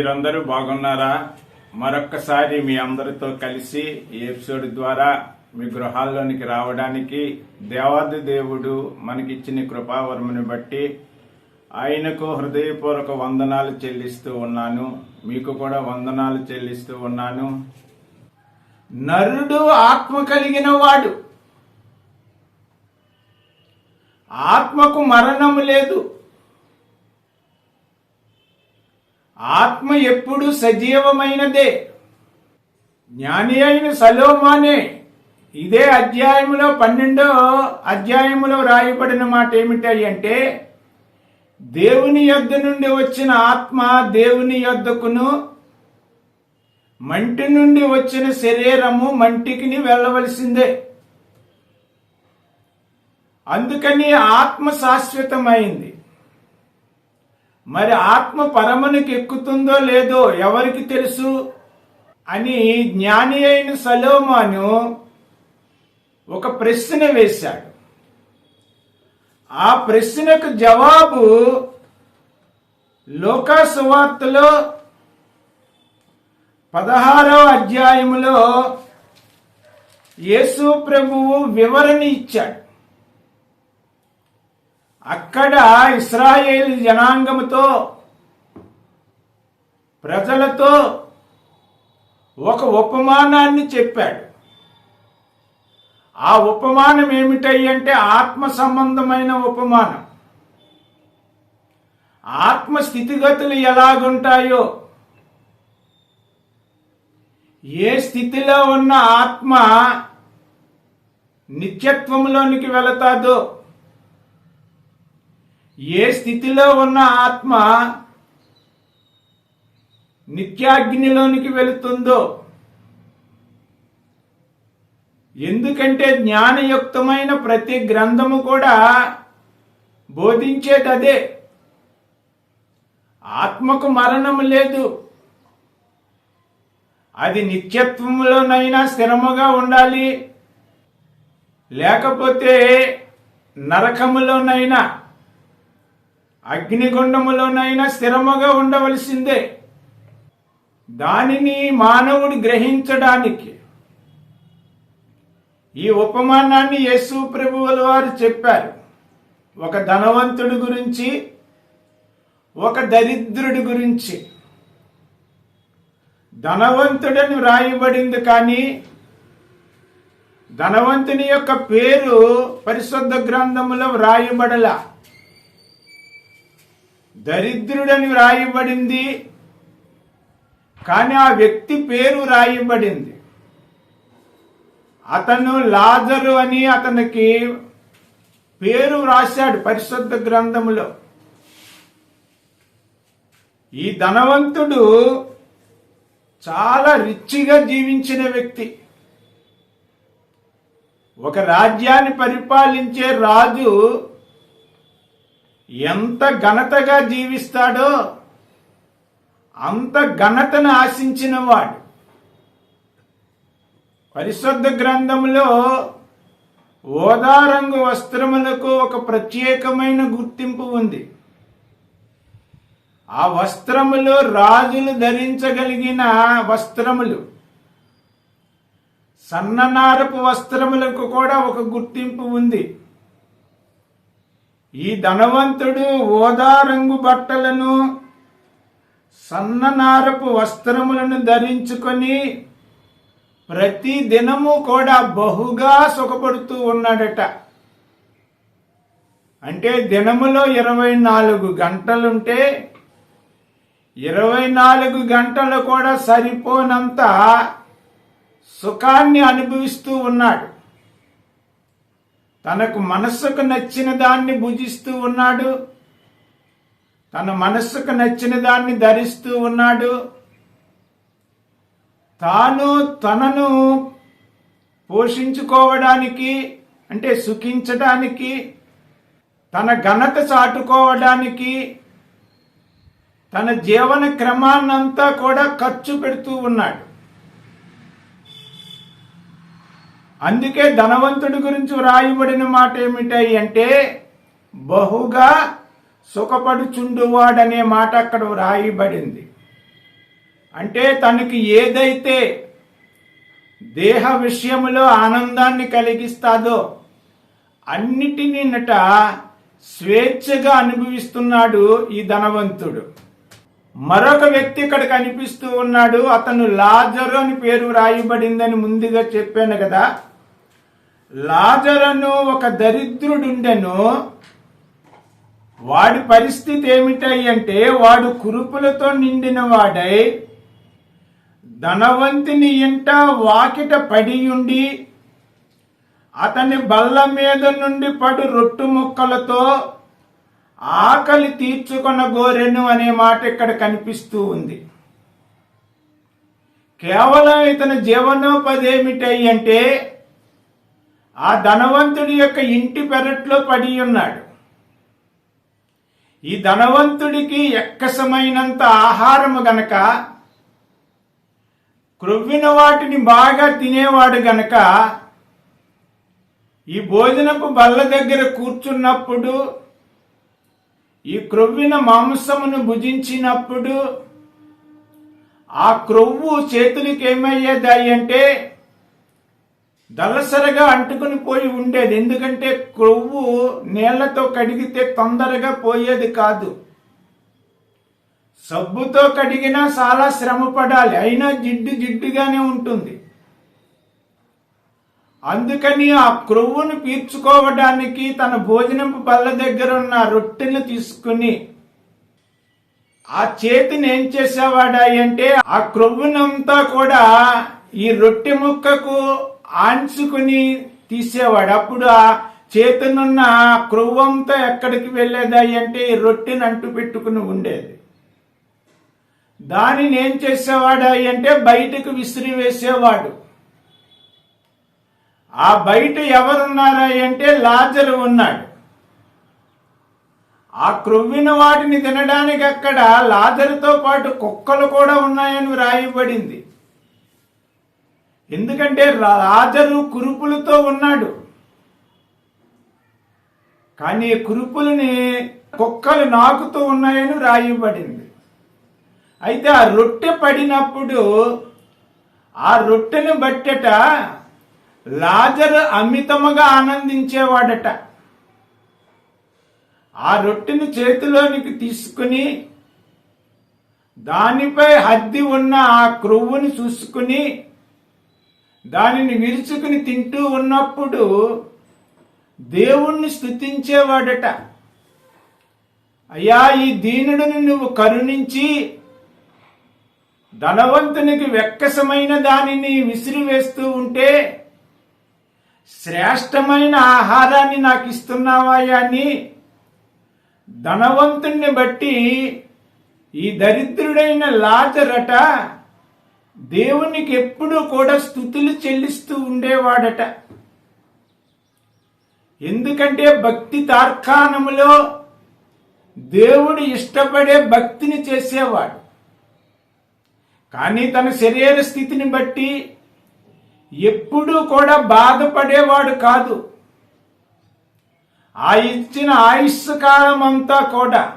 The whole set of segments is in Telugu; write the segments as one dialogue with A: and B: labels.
A: మీరందరూ బాగున్నారా? మరొక్కసారి మీ అందరితో కలిసి ఈ ఎపిసోడ్ ద్వారా మీ గృహాల్లోనికి రావడానికి దేవాది దేవుడు మనకిచ్చిన కృపావరముని బట్టి ఆయనకు హృదయపూర్వక వందనాలు చెల్లిస్తూ ఉన్నాను. మీకు కూడా వందనాలు చెల్లిస్తూ ఉన్నాను. నరుడు ఆత్మ కలిగిన వాడు. ఆత్మకు మరణము లేదు. ఆత్మ ఎప్పుడు సజీవమైనదే? జ్ఞాని అయిన సలోమానే ఇదే అధ్యాయంలో పన్నెండో అధ్యాయంలో రాయబడిన మాట ఏమిటాయి అంటే దేవుని యొద్ద నుండి వచ్చిన ఆత్మ దేవుని యొద్దకును మంటి నుండి వచ్చిన శరీరము మంటికిని వెళ్ళవలసిందే. అందుకని ఆత్మ శాశ్వతమైంది. మరి ఆత్మ పరమనికి ఎక్కుతుందో లేదో ఎవరికి తెలుసు? అని జ్ఞాని అయిన సలోమాను ఒక ప్రశ్న వేశాడు. ఆ ప్రశ్నకు జవాబు లోకా సువార్తలో పదహారో అధ్యాయములో యేసు ప్రభువు వివరణ ఇచ్చాడు. అక్కడ ఇస్రాయేల్ జనాంగముతో ప్రజలతో ఒక ఉపమానాన్ని చెప్పాడు. ఆ ఉపమానం ఏమిటంటే ఆత్మ సంబంధమైన ఉపమానం. ఆత్మ స్థితిగతులు ఎలాగుంటాయో ఏ స్థితిలో ఉన్న ఆత్మ నిత్యత్వంలోనికి వెళతాదో ఏ స్థితిలో ఉన్న ఆత్మ నిత్యాగ్నిలోనికి వెళుతుందో ఎందుకంటే జ్ఞానయుక్తమైన ప్రతి గ్రంథము కూడా బోధించేటదే. ఆత్మకు మరణం లేదు. అది నిత్యత్వంలోనైనా స్థిరముగా ఉండాలి. లేకపోతే నరకములోనైనా అగ్నిగుండములోనైనా స్థిరముగా ఉండవలసిందే. దానిని మానవుడు గ్రహించడానికి. ఈ ఉపమానాన్ని యేసు ప్రభువుల వారు చెప్పారు. ఒక ధనవంతుడి గురించి ఒక దరిద్రుడి గురించి. ధనవంతుడని వ్రాయబడింది కానీ ధనవంతుని యొక్క పేరు పరిశుద్ధ గ్రంథములో వ్రాయబడలా. దరిద్రుడని వ్రాయబడింది. కానీ ఆ వ్యక్తి పేరు రాయబడింది అతను లాజరు అని అతనికి పేరు రాశాడు పరిశుద్ధ గ్రంథములో. ఈ ధనవంతుడు చాలా రిచ్గా జీవించిన వ్యక్తి. ఒక రాజ్యాన్ని పరిపాలించే రాజు ఎంత ఘనతగా జీవిస్తాడో అంత ఘనతను ఆశించిన వాడు పరిశుద్ధ గ్రంథంలో ఓదారంగు వస్త్రములకు ఒక ప్రత్యేకమైన గుర్తింపు ఉంది. ఆ వస్త్రములు రాజులు ధరించగలిగిన వస్త్రములు. సన్ననారపు వస్త్రములకు కూడా ఒక గుర్తింపు ఉంది. ఈ ధనవంతుడు ఓదా రంగు బట్టలను సన్ననారపు వస్త్రములను ధరించుకొని ప్రతి దినము కూడా బహుగా సుఖపడుతూ ఉన్నాడట. అంటే దినములో ఇరవై నాలుగు గంటలుంటే ఇరవై నాలుగు గంటలు కూడా సరిపోనంత సుఖాన్ని అనుభవిస్తూ ఉన్నాడు. తనకు మనస్సుకు నచ్చిన దాన్ని భుజిస్తూ ఉన్నాడు. తన మనస్సుకు నచ్చిన దాన్ని ధరిస్తూ ఉన్నాడు. తాను తనను పోషించుకోవడానికి అంటే సుఖించడానికి తన ఘనత చాటుకోవడానికి తన జీవన క్రమాన్నంతా కూడా ఖర్చు పెడుతూ ఉన్నాడు. అందుకే ధనవంతుడి గురించి వ్రాయబడిన మాట ఏమిటాయి అంటే బహుగా సుఖపడుచుండువాడనే మాట అక్కడ వ్రాయబడింది. అంటే తనకి ఏదైతే దేహ విషయంలో ఆనందాన్ని కలిగిస్తాదో అన్నిటినీ నట స్వేచ్ఛగా అనుభవిస్తున్నాడు ఈ ధనవంతుడు. మరొక వ్యక్తి ఇక్కడ కనిపిస్తూ ఉన్నాడు అతను లాజరు అని పేరు రాయబడిందని ముందుగా చెప్పాను కదా. లాజరను ఒక దరిద్రుడుండెను వాడి పరిస్థితి ఏమిటై అంటే వాడు కురుపులతో నిండిన వాడై ధనవంతుని ఇంట వాకిట పడియుండి అతని బల్ల మీద నుండి పడు రొట్టు ముక్కలతో ఆకలి తీర్చుకొన గోరెను అనే మాట ఇక్కడ కనిపిస్తూ ఉంది. కేవలం ఇతని జీవనోపాధి ఏమిటై అంటే ఆ ధనవంతుడి యొక్క ఇంటి పెరట్లో పడి ఉన్నాడు. ఈ ధనవంతుడికి ఎక్కసమైనంత ఆహారము గనక క్రొవ్విన వాటిని బాగా తినేవాడు గనక ఈ భోజనపు బల్ల దగ్గర కూర్చున్నప్పుడు ఈ క్రొవ్విన మాంసమును భుజించినప్పుడు ఆ క్రొవ్వు చేతులకి ఏమయ్యేది అంటే దలసరగా అంటుకుని పోయి ఉండేది. ఎందుకంటే క్రొవ్వు నీళ్ళతో కడిగితే తొందరగా పోయేది కాదు. సబ్బుతో కడిగినా చాలా శ్రమ పడాలి. అయినా జిడ్డు జిడ్డుగానే ఉంటుంది. అందుకని ఆ క్రొవ్వును పీల్చుకోవడానికి తన భోజనపు బల్ల దగ్గర ఉన్న రొట్టెను తీసుకుని ఆ చేతిని ఏం చేసేవాడా అంటే ఆ క్రొవ్వునంతా కూడా ఈ రొట్టె ముక్కకు ఆంచుకుని తీసేవాడు. అప్పుడు ఆ చేతనున్న క్రొవ్వంతా ఎక్కడికి వెళ్ళేదాయి అంటే ఈ రొట్టెని అంటు పెట్టుకుని ఉండేది. దానిని ఏం చేసేవాడాయి అంటే బయటకు విసిరి వేసేవాడు. ఆ బయట ఎవరున్నారా అంటే లాజరు ఉన్నాడు. ఆ క్రొవ్విన వాటిని తినడానికి అక్కడ లాజరుతో పాటు కుక్కలు కూడా ఉన్నాయని రాయబడింది ఎందుకంటే లాజరు కురుపులతో ఉన్నాడు. కానీ కురుపులని కుక్కలు నాకుతూ ఉన్నాయని రాయబడింది. అయితే ఆ రొట్టె పడినప్పుడు ఆ రొట్టెను బట్టట లాజరు అమితముగా ఆనందించేవాడట. ఆ రొట్టెను చేతిలోనికి తీసుకుని దానిపై హద్ది ఉన్న ఆ క్రొవ్వుని చూసుకుని దానిని విరుచుకుని తింటూ ఉన్నప్పుడు దేవుణ్ణి స్థుతించేవాడట అయ్యా ఈ దీనుడిని నువ్వు కరుణించి ధనవంతునికి వెక్కసమైన దానిని విసిరివేస్తూ ఉంటే శ్రేష్టమైన ఆహారాన్ని నాకు ఇస్తున్నావాయా అని ధనవంతుణ్ణి బట్టి ఈ దరిద్రుడైన లాజరట దేవునికి ఎప్పుడూ కూడా స్థుతులు చెల్లిస్తూ ఉండేవాడట. ఎందుకంటే భక్తి తార్కాణములో దేవుడు ఇష్టపడే భక్తిని చేసేవాడు. కానీ తన శరీర స్థితిని బట్టి ఎప్పుడూ కూడా బాధపడేవాడు కాదు. ఆ ఇచ్చిన ఆయుష్ కాలం అంతా కూడా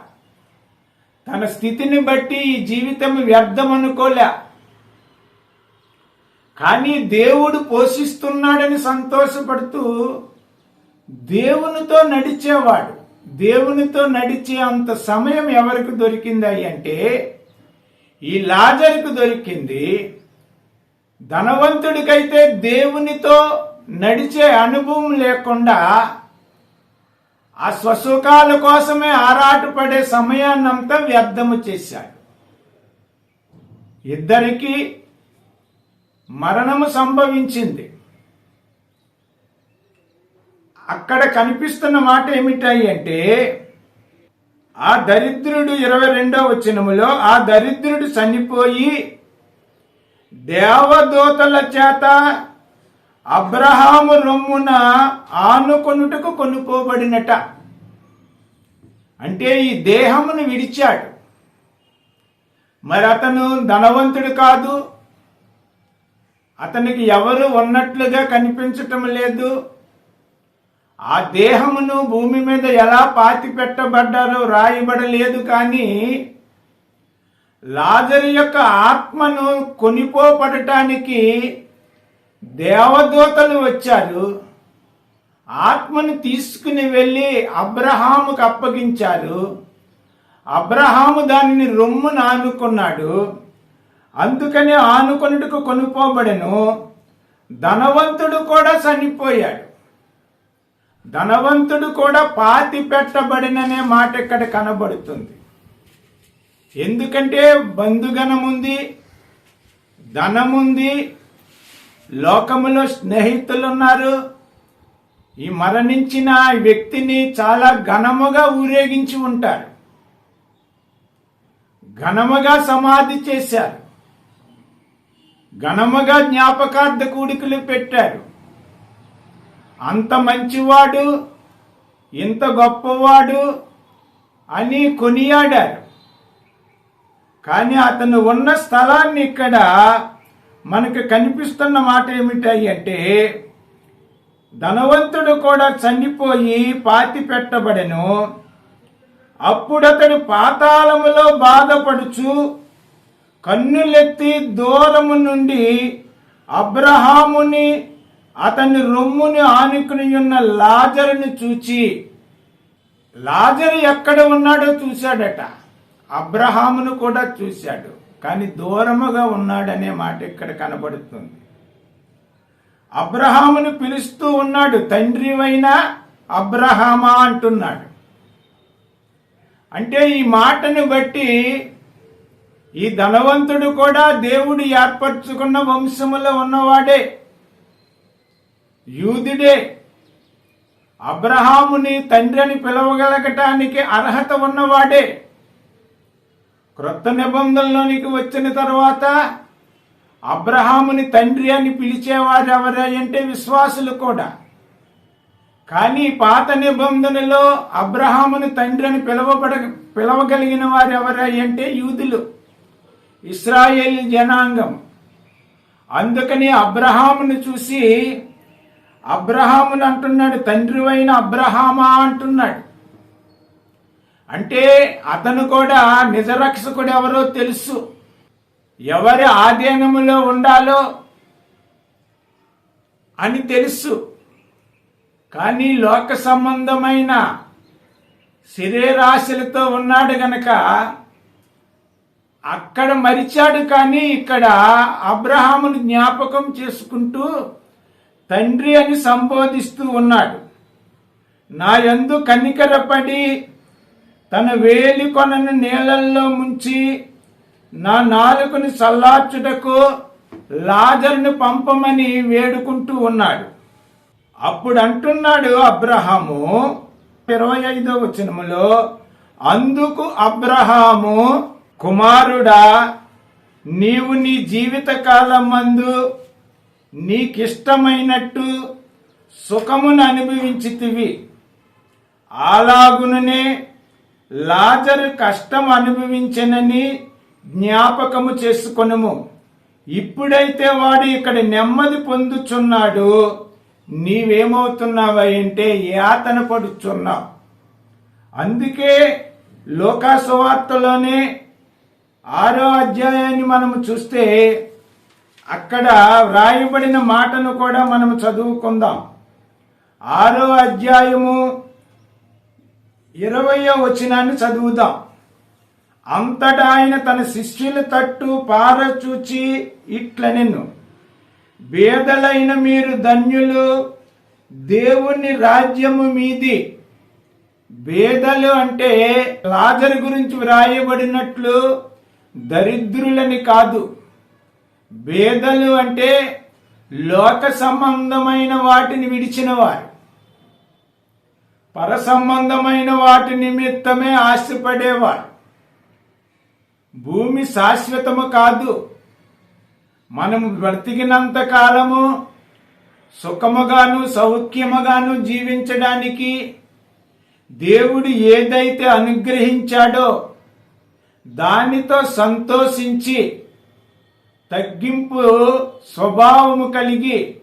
A: తన స్థితిని బట్టి ఈ జీవితం వ్యర్థం అనుకోలే కానీ దేవుడు పోషిస్తున్నాడని సంతోషపడుతూ దేవునితో నడిచేవాడు దేవునితో నడిచే అంత సమయం ఎవరికి దొరికింది అంటే ఈ లాజర్కు దొరికింది. ధనవంతుడికైతే దేవునితో నడిచే అనుభవం లేకుండా ఆ స్వసుఖాల కోసమే ఆరాటపడే సమయాన్నంతా వ్యర్థము చేశాడు. ఇద్దరికీ మరణము సంభవించింది. అక్కడ కనిపిస్తున్న మాట ఏమిటాయి అంటే ఆ దరిద్రుడు ఇరవై రెండవ వచనములో ఆ దరిద్రుడు చనిపోయి దేవదూతల చేత అబ్రహాము రొమ్మున ఆనుకొనుటకు కొనుక్కోబడినట అంటే ఈ దేహమును విడిచాడు. మరి అతను ధనవంతుడు కాదు అతనికి ఎవరు ఉన్నట్లుగా కనిపించటం లేదు. ఆ దేహమును భూమి మీద ఎలా పాతి పెట్టబడ్డారో రాయబడలేదు కానీ లాజరు యొక్క ఆత్మను కొనిపోపడటానికి దేవదూతలు వచ్చారు. ఆత్మను తీసుకుని వెళ్ళి అబ్రహాముకు అప్పగించారు. అబ్రహాము దానిని రొమ్మున ఆనుకున్నాడు అందుకని ఆనుకొనుటకు కొనుక్కోబడెను ధనవంతుడు కూడా చనిపోయాడు. ధనవంతుడు కూడా పాతి పెట్టబడిననే మాట ఇక్కడ కనబడుతుంది. ఎందుకంటే బంధుగణముంది ధనముంది లోకములో స్నేహితులున్నారు. ఈ మరణించిన వ్యక్తిని చాలా ఘనముగా ఊరేగించి ఉంటారు. ఘనముగా సమాధి చేశారు. ఘనముగా జ్ఞాపకార్థ కూడికలు పెట్టారు అంత మంచివాడు ఇంత గొప్పవాడు అని కొనియాడారు కానీ అతను ఉన్న స్థలాన్ని ఇక్కడ మనకు కనిపిస్తున్న మాట ఏమిటాయి అంటే ధనవంతుడు కూడా చనిపోయి పాతి పెట్టబడెను. అప్పుడు అతడు పాతాళములో బాధపడుచు కన్నులెత్తి దూరము నుండి అబ్రహాముని అతని రొమ్ముని ఆనుకుని ఉన్న లాజరుని చూచి లాజరు ఎక్కడ ఉన్నాడో చూశాడట. అబ్రహామును కూడా చూశాడు. కానీ దూరముగా ఉన్నాడనే మాట ఇక్కడ కనబడుతుంది. అబ్రహామును పిలుస్తూ ఉన్నాడు తండ్రివైన అబ్రహామా అంటున్నాడు. అంటే ఈ మాటను బట్టి ఈ ధనవంతుడు కూడా దేవుడు ఏర్పరచుకున్న వంశములో ఉన్నవాడే. యూదుడే. అబ్రహాముని తండ్రి అని పిలవగలగటానికి అర్హత ఉన్నవాడే. క్రొత్త నిబంధనలోనికి వచ్చిన తర్వాత అబ్రహాముని తండ్రి అని పిలిచేవారు ఎవరంటే విశ్వాసులు కూడా. కానీ పాత నిబంధనలో అబ్రహాముని తండ్రి అని పిలవబడ పిలవగలిగిన వారు ఎవరంటే అంటే యూదులు. ఇస్రాయేల్ జనాంగం. అందుకని అబ్రహామును చూసి అబ్రహామును అంటున్నాడు తండ్రివైన అబ్రహామా అంటున్నాడు. అంటే అతను కూడా నిజరక్షకుడు ఎవరో తెలుసు. ఎవరి ఆధీనములో ఉండాలో అని తెలుసు. కానీ లోక సంబంధమైన శరీరాశలతో ఉన్నాడు గనక అక్కడ మరిచాడు కానీ ఇక్కడ అబ్రహామును జ్ఞాపకం చేసుకుంటూ తండ్రి అని సంబోధిస్తూ ఉన్నాడు. నా యందు కనికరపడి తన వేలి కొనను నీళ్ళల్లో ముంచి నా నాలుకను చల్లార్చుటకు లాజర్ను పంపమని వేడుకుంటూ ఉన్నాడు. అప్పుడు అంటున్నాడు అబ్రహాము ఇరవై ఐదో వచనములో అందుకు అబ్రహాము కుమారుడా నీవు నీ జీవిత కాలం మందు నీకిష్టమైనట్టు సుఖమును అనుభవించితివి. అలాగుననే లాజరు కష్టం అనుభవించనని జ్ఞాపకము చేసుకొనుము. ఇప్పుడైతే వాడు ఇక్కడ నెమ్మది పొందుచున్నాడు నీవేమవుతున్నావంటే యాతన పడుచున్నావు. అందుకే లోకాసువార్తలోనే ఆరో అధ్యాయాన్ని మనము చూస్తే అక్కడ వ్రాయబడిన మాటను కూడా మనం చదువుకుందాం. ఆరో అధ్యాయము ఇరవయో వచనాన్ని చదువుదాం. అంతటా ఆయన తన శిష్యుల తట్టు పారచూచి ఇట్ల నిన్ను బేదలైన మీరు ధన్యులు దేవుని రాజ్యము మీది. బేదలు అంటే లాజర్ గురించి వ్రాయబడినట్లు దరిద్రులని కాదు. బేదలు అంటే లోక సంబంధమైన వాటిని విడిచిన వారు పర సంబంధమైన వాటి నిమిత్తమే ఆశపడేవారు. భూమి శాశ్వతము కాదు. మనము బ్రతికినంత కాలము సుఖముగాను సౌఖ్యముగాను జీవించడానికి దేవుడు ఏదైతే అనుగ్రహించాడో దానితో సంతోషించి తగ్గింపు స్వభావము కలిగి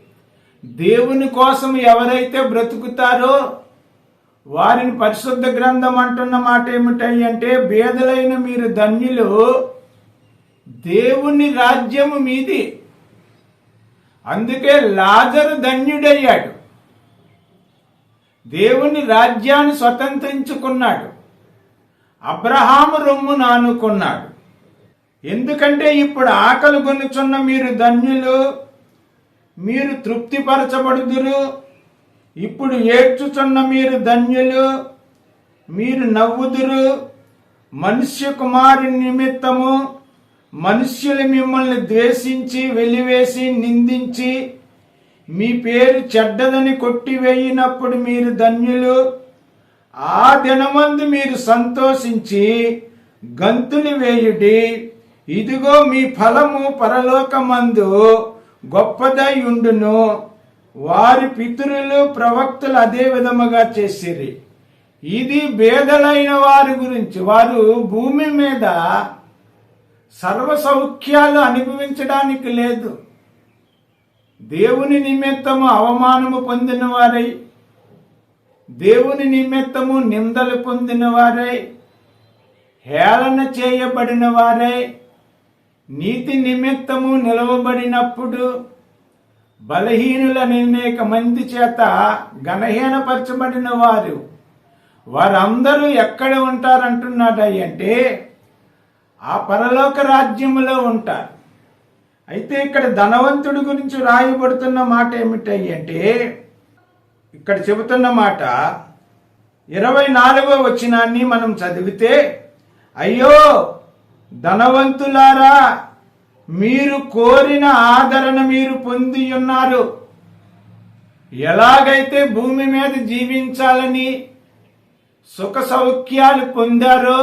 A: దేవుని కోసం ఎవరైతే బ్రతుకుతారో వారిని పరిశుద్ధ గ్రంథం అంటున్న మాట ఏమిటంటే బేదలైన మీరు ధన్యులు దేవుని రాజ్యము మీది. అందుకే లాజరు ధన్యుడయ్యాడు. దేవుని రాజ్యాన్ని స్వతంత్రించుకున్నాడు. అబ్రహాము రొమ్ము నానుకున్నాడు ఎందుకంటే ఇప్పుడు ఆకలి కొనుచున్న మీరు ధన్యులు మీరు తృప్తిపరచబడుదురు. ఇప్పుడు ఏడ్చుచున్న మీరు ధన్యులు మీరు నవ్వుదురు. మనుష్య కుమారు నిమిత్తము మనుష్యులు మిమ్మల్ని ద్వేషించి వెలివేసి నిందించి మీ పేరు చెడ్డదని కొట్టివేయినప్పుడు మీరు ధన్యులు. ఆ దినమందు మీరు సంతోషించి గంతులు వేయుడి. ఇదిగో మీ ఫలము పరలోకమందు గొప్పదై ఉండును. వారి పితరులు ప్రవక్తలు అదే విధముగా చేసిరి. ఇది భేదలైన వారి గురించి. వారు భూమి మీద సర్వ సౌఖ్యాలు అనుభవించడానికి లేదు. దేవుని నిమిత్తము అవమానము పొందిన వారై దేవుని నిమిత్తము నిందలు పొందిన వారై హేళన చేయబడిన వారై నీతి నిమిత్తము నిలవబడినప్పుడు బలహీనుల అనేక మంది చేత గణహీనపరచబడిన వారు. వారందరూ ఎక్కడ ఉంటారంటున్నాడు అంటే ఆ పరలోక రాజ్యములో ఉంటారు. అయితే ఇక్కడ ధనవంతుడి గురించి రాయబడుతున్న మాట ఏమిటి అంటే ఇక్కడ చెబుతున్న మాట ఇరవై నాలుగో వచనాన్ని మనం చదివితే అయ్యో ధనవంతులారా మీరు కోరిన ఆదరణ మీరు పొంది ఉన్నారు. ఎలాగైతే భూమి మీద జీవించాలని సుఖ సౌఖ్యాలు పొందారో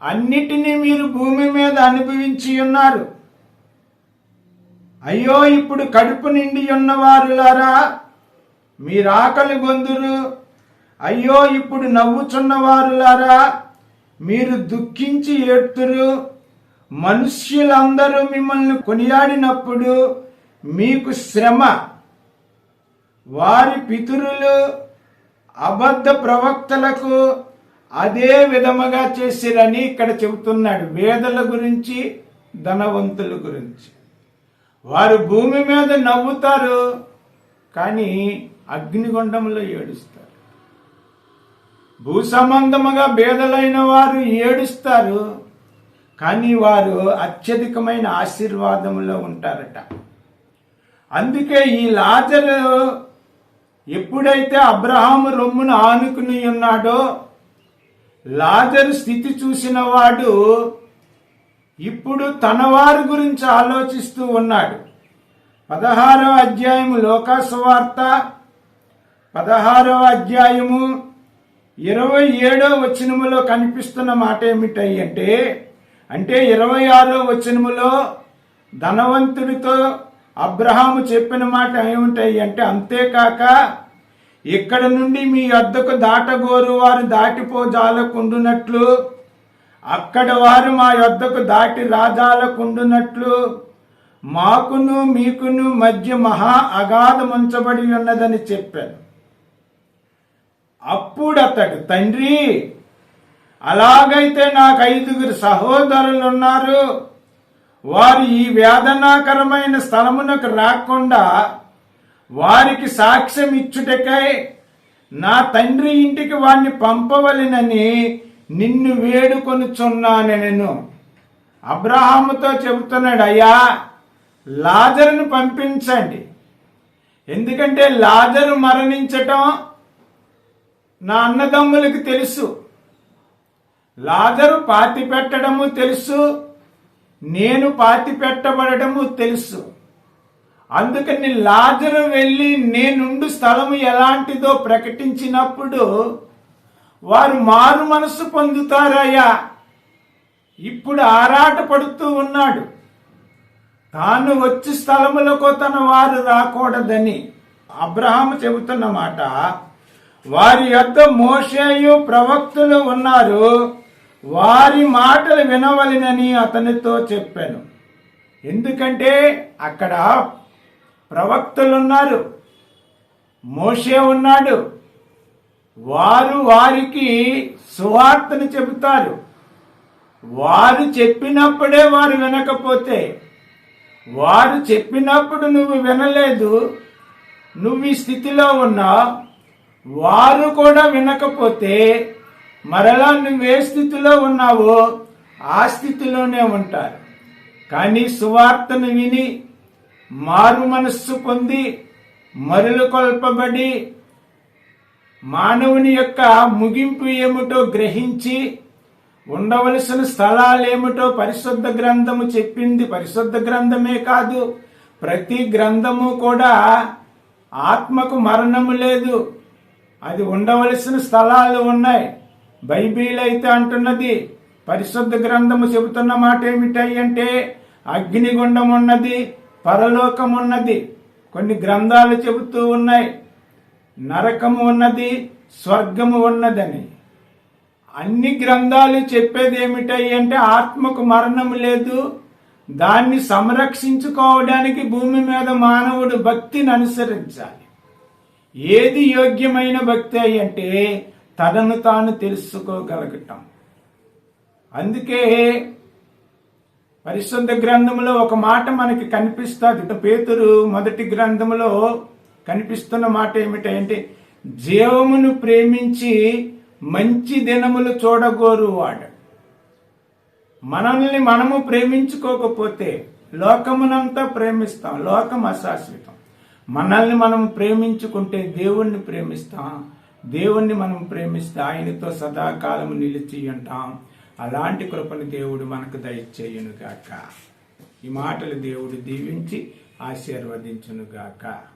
A: అన్నిటినీ మీరు భూమి మీద అనుభవించి ఉన్నారు. అయ్యో ఇప్పుడు కడుపు నిండి ఉన్నవారులారా మీరు ఆకలి గొందురు అయ్యో ఇప్పుడు నవ్వుచున్నవారులారా మీరు దుఃఖించి ఏడ్తురు. మనుష్యులందరూ మిమ్మల్ని కొనియాడినప్పుడు మీకు శ్రమ. వారి పితరులు అబద్ధ ప్రవక్తలకు అదే విధముగా చేసిరని ఇక్కడ చెబుతున్నాడు వేదల గురించి ధనవంతుల గురించి. వారు భూమి మీద నవ్వుతారు కానీ అగ్నిగుండంలో ఏడుస్తారు. భూ సంబంధముగా భేదలైన వారు ఏడుస్తారు. కానీ వారు అత్యధికమైన ఆశీర్వాదంలో ఉంటారట. అందుకే ఈ లాజరు ఎప్పుడైతే అబ్రహాము రొమ్మును ఆనుకుని ఉన్నాడో లాజరు స్థితి చూసిన వాడు ఇప్పుడు తన వారి గురించి ఆలోచిస్తూ ఉన్నాడు. పదహారవ అధ్యాయము లోకాసువార్త పదహారవ అధ్యాయము ఇరవై ఏడో వచనములో కనిపిస్తున్న మాట ఏమిటై అంటే అంటే ఇరవై ఆరో వచనములో ధనవంతుడితో అబ్రహాము చెప్పిన మాట ఏమిటాయి అంటే అంతేకాక ఇక్కడ నుండి మీ వద్దకు దాటగోరు వారు దాటిపోజాలకుండునట్లు అక్కడ వారు మా యొద్దకు దాటి రాజాలకుండునట్లు మాకును మీకును మధ్య మహా అగాధముంచబడి ఉన్నదని చెప్పాను. అప్పుడు అతడు తండ్రి అలాగైతే నాకు ఐదుగురు సహోదరులు ఉన్నారు వారు ఈ వేదనాకరమైన స్థలమునకు రాకుండా వారికి సాక్ష్యం ఇచ్చుటకై నా తండ్రి ఇంటికి వారిని పంపవలెనని నిన్ను వేడుకొనుచున్నాను నేను. అబ్రహాముతో చెబుతున్నాడు అయ్యా లాజరును పంపించండి. ఎందుకంటే లాజరు మరణించటం నా అన్నదమ్ములకు తెలుసు. లాజరు పాతి పెట్టడము తెలుసు. నేను పాతి పెట్టబడటము తెలుసు. అందుకని లాజరు వెళ్ళి నేనుండు స్థలము ఎలాంటిదో ప్రకటించినప్పుడు వారు మారు మనసు పొందుతారయ్యా. ఇప్పుడు ఆరాట పడుతూ ఉన్నాడు. తాను వచ్చి స్థలములకు తన వారు రాకూడదని అబ్రహాము చెబుతున్నమాట. వారి యొద్ద మోషేయు ప్రవక్తులు ఉన్నారు. వారి మాటలు వినవలెనని అతనితో చెప్పాను. ఎందుకంటే అక్కడ ప్రవక్తలు ఉన్నారు మోషే ఉన్నాడు. వారు వారికి సువార్తను చెబుతారు. వారు చెప్పినప్పుడే వారు వినకపోతే వారు చెప్పినప్పుడు నువ్వు వినలేదు. నువ్వు ఈ స్థితిలో ఉన్నావు. వారు కూడా వినకపోతే మరలా నువ్వు ఏ స్థితిలో ఉన్నావో ఆ స్థితిలోనే ఉంటారు. కానీ సువార్తను విని మారు మనస్సు పొంది మరులు కొల్పబడి మానవుని యొక్క ముగింపు ఏమిటో గ్రహించి ఉండవలసిన స్థలాలు ఏమిటో పరిశుద్ధ గ్రంథము చెప్పింది. పరిశుద్ధ గ్రంథమే కాదు ప్రతి గ్రంథము కూడా ఆత్మకు మరణము లేదు. అది ఉండవలసిన స్థలాలు ఉన్నాయి. బైబిల్ అయితే అంటున్నది పరిశుద్ధ గ్రంథము చెబుతున్న మాట ఏమిటాయి అంటే అగ్నిగుండం ఉన్నది పరలోకం ఉన్నది కొన్ని గ్రంథాలు చెబుతూ ఉన్నాయి. నరకము ఉన్నది స్వర్గము ఉన్నదని. అన్ని గ్రంథాలు చెప్పేది ఏమిటాయి అంటే ఆత్మకు మరణం లేదు. దాన్ని సంరక్షించుకోవడానికి భూమి మీద మానవుడు భక్తిని అనుసరించాలి. ఏది యోగ్యమైన భక్తి అయి అంటే తనను తాను తెలుసుకోగలగటం. అందుకే పరిశుద్ధ గ్రంథంలో ఒక మాట మనకి కనిపిస్తుంది. పేతురు మొదటి గ్రంథంలో కనిపిస్తున్న మాట ఏమిటంటే జీవమును ప్రేమించి మంచి దినములు చూడగోరు వాడు. మనల్ని మనము ప్రేమించుకోకపోతే లోకమునంతా ప్రేమిస్తాం. లోకం అశాశ్వతం. మనల్ని మనం ప్రేమించుకుంటే దేవుణ్ణి ప్రేమిస్తాం. దేవుణ్ణి మనం ప్రేమిస్తే ఆయనతో సదాకాలం నిలిచి ఉంటాం. అలాంటి కృపను దేవుడు మనకు దయచేయునుగాక. ఈ మాటలు దేవుడు దీవించి ఆశీర్వదించునుగాక.